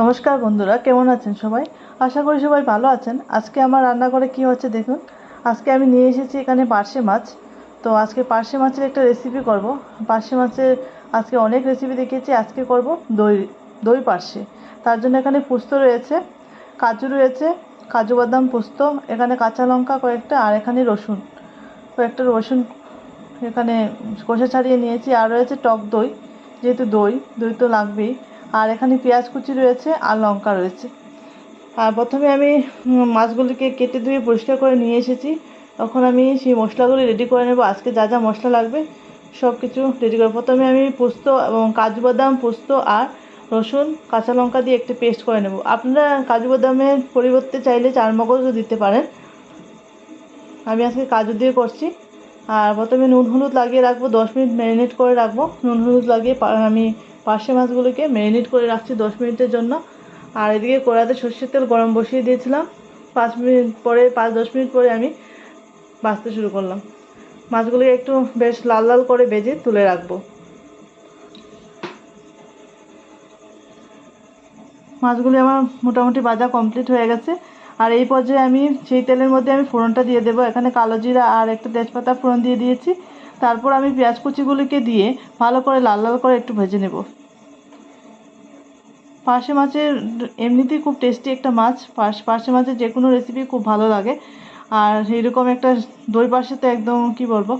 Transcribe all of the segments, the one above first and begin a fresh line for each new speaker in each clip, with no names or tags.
নমস্কার বন্ধুরা, কেমন আছেন সবাই? আশা করি সবাই ভালো আছেন। আজকে আমার রান্নাঘরে কি হচ্ছে দেখুন। আজকে আমি নিয়ে এসেছি এখানে পার্শে মাছ। তো আজকে পার্শে মাছের একটা রেসিপি করব। পার্শে মাছের আজকে অনেক রেসিপি দেখিয়েছি। আজকে করব দই দই পার্শে। তার জন্য এখানে পোস্ত রয়েছে, কাজু রয়েছে, কাজু বাদাম পোস্ত, এখানে কাঁচা লঙ্কা কয়েকটা, আর এখানে রসুন। কয়েকটা রসুন এখানে কষা ছাড়িয়ে নিয়েছি। আর রয়েছে টক দই, যেহেতু দই দই তো লাগবেই। আর এখানে পেঁয়াজ কুচি রয়েছে আর লঙ্কা রয়েছে। আর প্রথমে আমি মাছগুলিকে কেটে ধুয়ে পরিষ্কার করে নিয়ে এসেছি। তখন আমি সেই মশলাগুলি রেডি করে নেব। আজকে যা যা মশলা লাগবে সব কিছু রেডি করে প্রথমে আমি পোস্ত এবং কাজু বাদাম, পোস্ত আর রসুন, কাঁচা লঙ্কা দিয়ে একটু পেস্ট করে নেব। আপনারা কাজু বাদামের পরিবর্তে চাইলে চারমগজও দিতে পারেন। আমি আজকে কাজু দিয়ে করছি। আর প্রথমে নুন হলুদ লাগিয়ে রাখব, দশ মিনিট ম্যারিনেট করে রাখব। নুন হলুদ লাগিয়ে আমি পার্শে মাছগুলোকে ম্যারিনেট করে রাখছি দশ মিনিটের জন্য। আর এদিকে কড়াতে সর্ষের তেল গরম বসিয়ে দিয়েছিলাম। পাঁচ মিনিট পরে, পাঁচ দশ মিনিট পরে আমি ভাজতে শুরু করলাম। মাছগুলোকে একটু বেশ লাল লাল করে বেজে তুলে রাখব। মাছগুলি আমার মোটামুটি ভাজা কমপ্লিট হয়ে গেছে। আর এই পর্যায়ে আমি সেই তেলের মধ্যে আমি ফোড়নটা দিয়ে দেবো। এখানে কালো জিরা আর একটা তেজপাতা ফোড়ন দিয়ে দিয়েছি। তারপর আমি পেঁয়াজ কুচিগুলিকে দিয়ে ভালো করে লাল লাল করে একটু ভেজে নেব। পার্শে মাছের এমনিতেই খুব টেস্টি একটা মাছ। পার্শ মাছের যে কোনো রেসিপি খুব ভালো লাগে। আর এইরকম একটা দই পার্শে তো একদম কি বলব,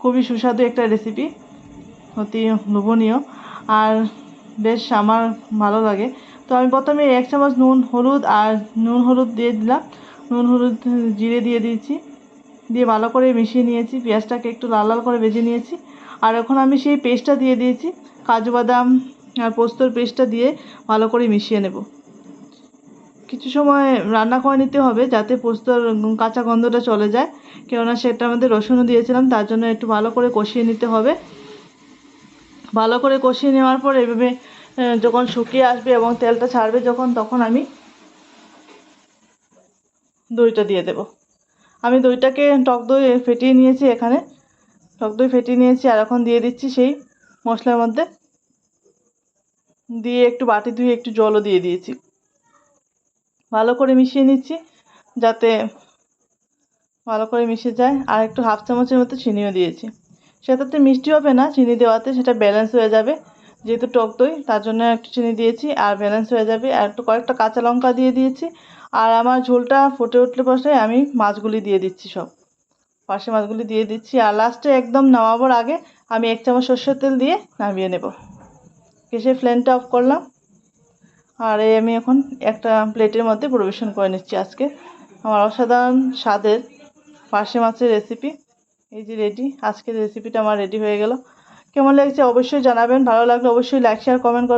খুবই সুস্বাদু একটা রেসিপি অতি লোভনীয়। আর বেশ আমার ভালো লাগে। তো আমি প্রথমে এক চামচ নুন, হলুদ আর নুন হলুদ দিয়ে দিলাম। নুন, হলুদ, জিরে দিয়ে দিয়েছি। দিয়ে ভালো করে মিশিয়ে নিয়েছি, পেঁয়াজটাকে একটু লাল লাল করে ভেজে নিয়েছি। আর এখন আমি সেই পেস্টটা দিয়ে দিয়েছি, কাজু বাদাম আর পোস্তর পেস্টটা দিয়ে ভালো করে মিশিয়ে নেব। কিছু সময় রান্না করে নিতে হবে যাতে পোস্তর কাঁচা গন্ধটা চলে যায়, কেননা সেটার মধ্যে রসুনও দিয়েছিলাম, তার জন্য একটু ভালো করে কষিয়ে নিতে হবে। ভালো করে কষিয়ে নেওয়ার পর এভাবে যখন শুকিয়ে আসবে এবং তেলটা ছাড়বে, যখন তখন আমি দইটা দিয়ে দেব। আমি দইটাকে টক দই ফেটিয়ে নিয়েছি এখানে। টক দই ফেটিয়ে নিয়েছি আর এখন দিয়ে দিচ্ছি সেই মশলার মধ্যে। দিয়ে একটু বাটি ধুয়ে একটু জলও দিয়ে দিয়েছি। ভালো করে মিশিয়ে নিচ্ছি যাতে ভালো করে মিশে যায়। আর একটু হাফ চামচের মতো চিনিও দিয়েছি। সেটাতে মিষ্টি হবে না, চিনি দেওয়াতে সেটা ব্যালেন্স হয়ে যাবে। যেহেতু টক দই, তার জন্য একটু চিনি দিয়েছি আর ব্যালেন্স হয়ে যাবে। আর একটু কয়েকটা কাঁচা লঙ্কা দিয়ে দিয়েছি। আর আমার ঝোলটা ফুটে উঠলে বসে আমি মাছগুলি দিয়ে দিচ্ছি সব। পাশে মাছগুলি দিয়ে দিচ্ছি। আর লাস্টে একদম নামাবার আগে আমি এক চামচ সর্ষের তেল দিয়ে নামিয়ে নেব। গ্যাসের ফ্লেমটা অফ করলাম। আর এই আমি এখন একটা প্লেটের মধ্যে পরিবেশন করে নিচ্ছি আজকে। আমার অসাধারণ স্বাদের পার্শে মাছের রেসিপি এই যে রেডি আজকের রেসিপিটা আমার রেডি হয়ে গেল। কেমন লাগছে অবশ্যই জানাবেন ভালো লাগলে অবশ্যই লাইক শেয়ার কমেন্ট করবেন।